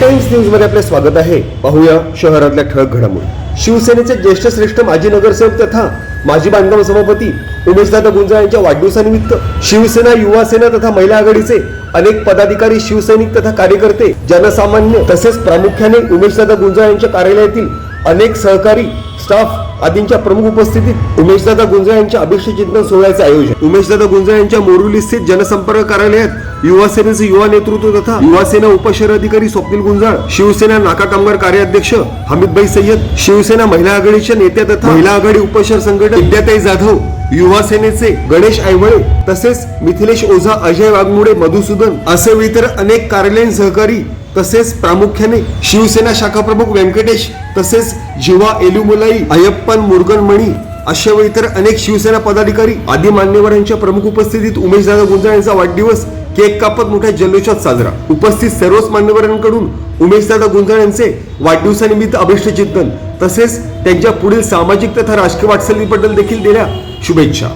Times न्यूजमध्ये आपले स्वागत आहे. पाहूया शहरातल्या ठळक घडामोडी. शिवसेनेचे ज्येष्ठ श्रेष्ठ माजी नगरसेवक तथा माजी बांधकाम सभापती उमेशदादा गुंजा यांच्या वाढदिवसानिमित्त शिवसेना युवा सेना तथा महिला आघाडीचे अनेक पदाधिकारी शिवसैनिक तथा कार्यकर्ते जनसामान्य तसेच प्रामुख्याने उमेशदादा गुंजा यांच्या कार्यालयातील अनेक सहकारी स्टाफ आदींच्या प्रमुख उपस्थितीत उमेशदादा गुंजाळ यांच्या अभिषेक चिंतन सोहळ्याचे आयोजन. उमेशदादा गुंजाळ यांच्या मोरुली स्थित जनसंपर्क कार्यालयात युवा सेनेचे युवा नेतृत्व तथा युवा सेना उपशहर अधिकारी स्वप्नील गुंजाळ शिवसेना नाका कामगार कार्याध्यक्ष हमीदभाई सय्यद शिवसेना महिला आघाडीच्या नेत्या तथा महिला आघाडी उपशहर संघटन विद्याताई जाधव युवा सेनेचे गणेश आयवळे तसेच मिथिलेश ओझा अजय वाघमोडे मधुसूदन असे इतर अनेक कार्यालयीन सहकारी तसेच प्रामुख्याने शिवसेना शाखा प्रमुख व्यंकटेश तसेच जीवा एलुमुलाई अयप्पन मुरगन मणी अशा व इतर अनेक शिवसेना पदाधिकारी आदी मान्यवरांच्या प्रमुख उपस्थितीत उमेशदादा गुंजाळ यांचा वाढदिवस केक कापत मोठ्या जल्लोषात साजरा. उपस्थित सर्वच मान्यवरांकडून उमेशदादा गुंजाळ यांचे वाढदिवसानिमित्त अभिष्ट चिंतन तसेच त्यांच्या पुढील सामाजिक तथा राजकीय वाटचालीबद्दल देखील दिल्या शुभेच्छा.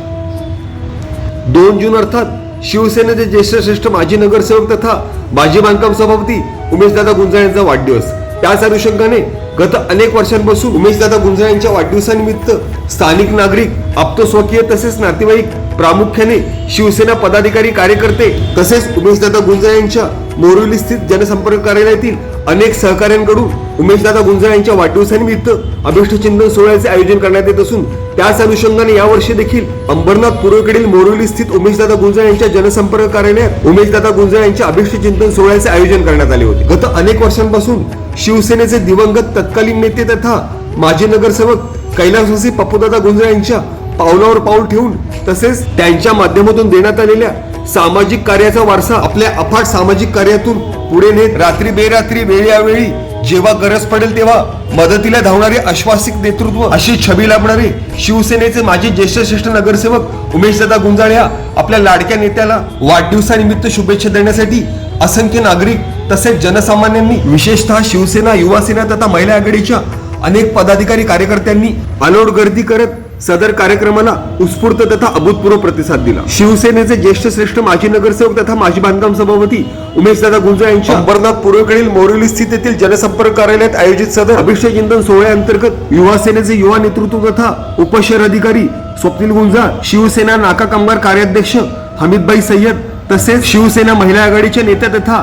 दोन जून अर्थात शिवसेनेचे ज्येष्ठ श्रेष्ठ माजी नगरसेवक तथा माजी बांधकाम सभापती उमेशदादा गुंजाळ यांचा वाढदिवस. त्याच अनुषंगाने गत अनेक वर्षांपासून उमेशदादा गुंजाळ यांच्या वाढदिवसानिमित्त स्थानिक नागरिक आप्तस्वकीय तसेच नातेवाईक प्रामुख्याने शिवसेना पदाधिकारी कार्यकर्ते तसेच उमेशदादा गुंजाळ यांच्या मोरिवली स्थित जनसंपर्क कार्यालयातील अनेक सहकाऱ्यांकडून उमेशदादा गुंजाळ यांच्या वाढदिवसानिमित्त अभिष्टचिंतन सोहळ्याचे आयोजन करण्यात येत असून त्याच अनुषंगाने यावर्षी देखील अंबरनाथ पूर्वेकडील मोरोली स्थित उमेशदादा गुंजाळ यांच्या जनसंपर्क कार्यालयात उमेशदादा गुंजाळ यांच्या अभिष्टचिंतन सोहळ्याचे आयोजन करण्यात आले होते. गत अनेक वर्षांपासून शिवसेनेचे दिवंगत तत्कालीन नेते तथा माजी नगरसेवक कैलासवासी पप्पूदादा गुंजाळ यांच्या पावलावर पाऊल ठेवून तसेच त्यांच्या माध्यमातून देण्यात आलेल्या सामाजिक कार्याचा वारसा आपल्या अफाट सामाजिक कार्यातून पुढे नेत रात्री बेरात्री वेळी जेव्हा गरज पडेल तेव्हा मदतीला धावणारे आश्वासिक नेतृत्व अशी छबी लाभणारे शिवसेनेचे माजी ज्येष्ठ श्रेष्ठ नगरसेवक उमेश दादा गुंजाळ या आपल्या लाडक्या नेत्याला वाढदिवसानिमित्त शुभेच्छा देण्यासाठी असंख्य नागरिक तसेच जनसामान्यांनी विशेषतः शिवसेना युवासेना तथा महिला आघाडीच्या अनेक पदाधिकारी कार्यकर्त्यांनी अलोट गर्दी करत सदर कार्यक्रमाला उत्स्फूर्त तथा अभूतपूर्व प्रतिसाद दिला. शिवसेनेचे ज्येष्ठ श्रेष्ठ माजी नगरसेवक तथा माजी बांधकाम सभापती उमेशदादा गुंजाळ यांच्या अंबरनाथ पूर्वेकडील मोरिवली स्थित येथील जनसंपर्क कार्यालयात आयोजित सदर अभिषेक चिंतन सोहळ्याअंतर्गत युवा सेनेचे युवा नेतृत्व तथा उपशहर अधिकारी स्वप्नील गुंजाळ शिवसेना नाका कामगार कार्याध्यक्ष हमीदभाई सय्यद तसेच शिवसेना महिला आघाडीच्या नेत्या तथा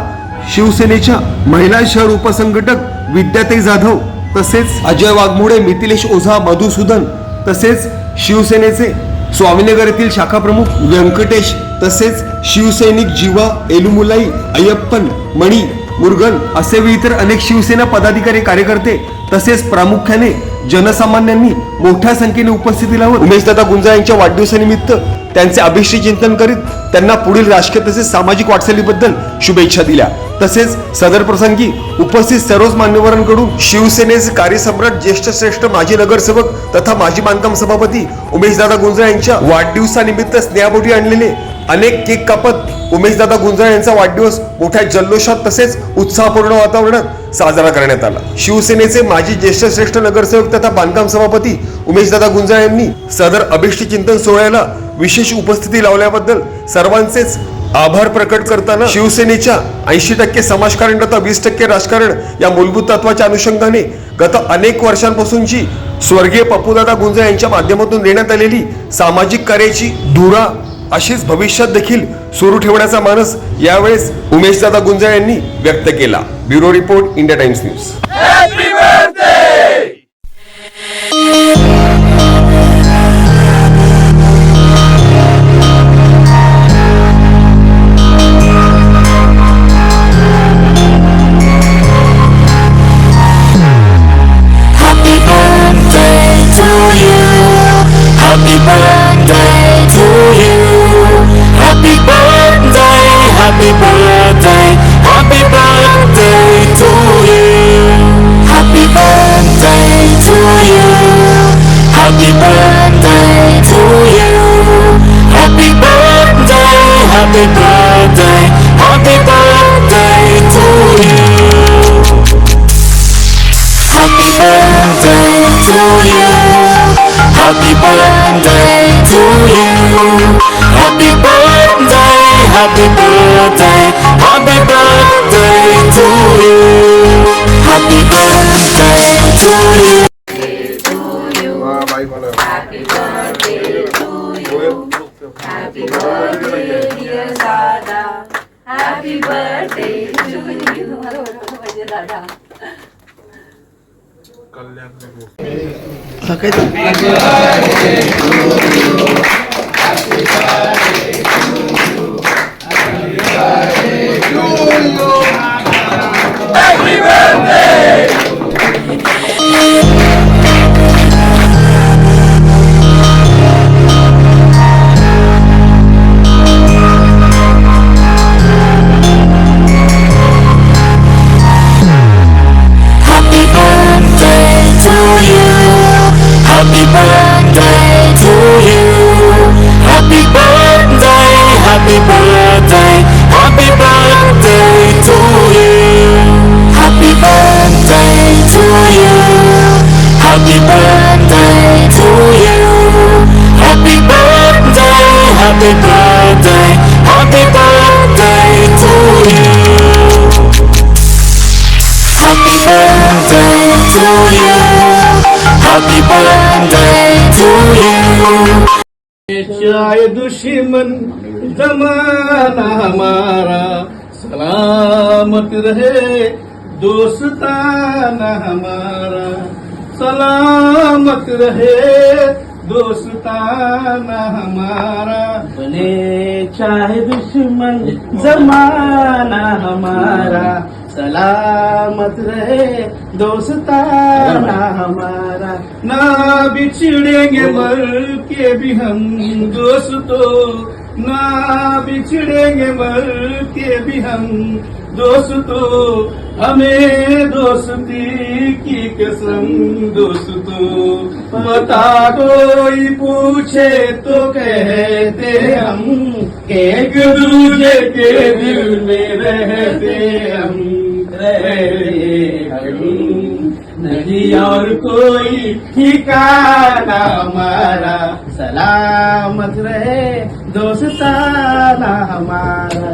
शिवसेनेच्या महिला शहर उपसंघटक विद्याताई जाधव तसेच अजय वाघमोडे मिथिलेश ओझा मधुसूदन तसेच शिवसेनेचे स्वामीनगर येथील शाखाप्रमुख व्यंकटेश तसेच शिवसैनिक जीवा एलुमुलाई अय्यप्पन मणी मुरगन असे व इतर अनेक शिवसेना पदाधिकारी कार्यकर्ते तसेच प्रामुख्याने जनसामान्यांनी मोठ्या संख्येने उपस्थिती लावून उमेशदादा गुंजा यांच्या वाढदिवसानिमित्त त्यांचे अभिषेक चिंतन करीत त्यांना पुढील राजकीय तसेच सामाजिक वाटचालीबद्दल शुभेच्छा दिल्या. तसेच सदर प्रसंगी उपस्थित सर्वच मान्यवरांकडून शिवसेनेचे कार्यसम्राट ज्येष्ठ श्रेष्ठ माजी नगरसेवक तथा माजी बांधकाम सभापती उमेशदादा गुंजा यांच्या वाढदिवसानिमित्त स्नेहाबोटी आणलेले अनेक केक कापत उमेशदादा गुंजाळ यांचा वाढदिवस मोठ्या जल्लोषात तसेच उत्साहपूर्ण वातावरणात साजरा करण्यात आला. शिवसेनेचे माजी ज्येष्ठ श्रेष्ठ नगरसेवक तथा बांधकाम सभापती उमेशदादा गुंजाळ यांनी सदर अभिष्ट चिंतन सोहळ्याला विशेष उपस्थिती लावल्याबद्दल सर्वांचेच आभार प्रकट करताना शिवसेनेच्या ऐंशी टक्के समाजकारण तथा वीस टक्के राजकारण या मूलभूत तत्वाच्या अनुषंगाने गत अनेक वर्षांपासूनची स्वर्गीय पप्पूदादा गुंजा यांच्या माध्यमातून देण्यात आलेली सामाजिक कार्याची धुरा अशीच भविष्यात देखील सुरू ठेवण्याचा मानस यावेळेस उमेशदादा गुंजा यांनी व्यक्त केला. Bureau report India Times news. birthday to you. Happy birthday, happy birthday, happy birthday to you. you. Happy birthday to you. Happy birthday, dear Dada. Happy birthday to you. म्हणजे दादा Happy चाहे दुश्मन जमाना हमारा सलामत रहे दोस्ताना हमारा सलामत रहे दोस्ताना हमारा। बने चाहे दुश्मन जमाना हमारा। सलामत रहे दोस्ताना हमारा। ना बिछड़ेंगे मर के भी हम दोस्तों। ना बिछड़ेंगे मर के भी हम दोस्तों। हमें दोस्ती के संग दोस्त बता कोई पूछे तो कहते हम एक दूजे के दिल में रहते हम रहते हम नहीं और कोई ठिकाना हमारा सलामत रहे दोस्ताना हमारा।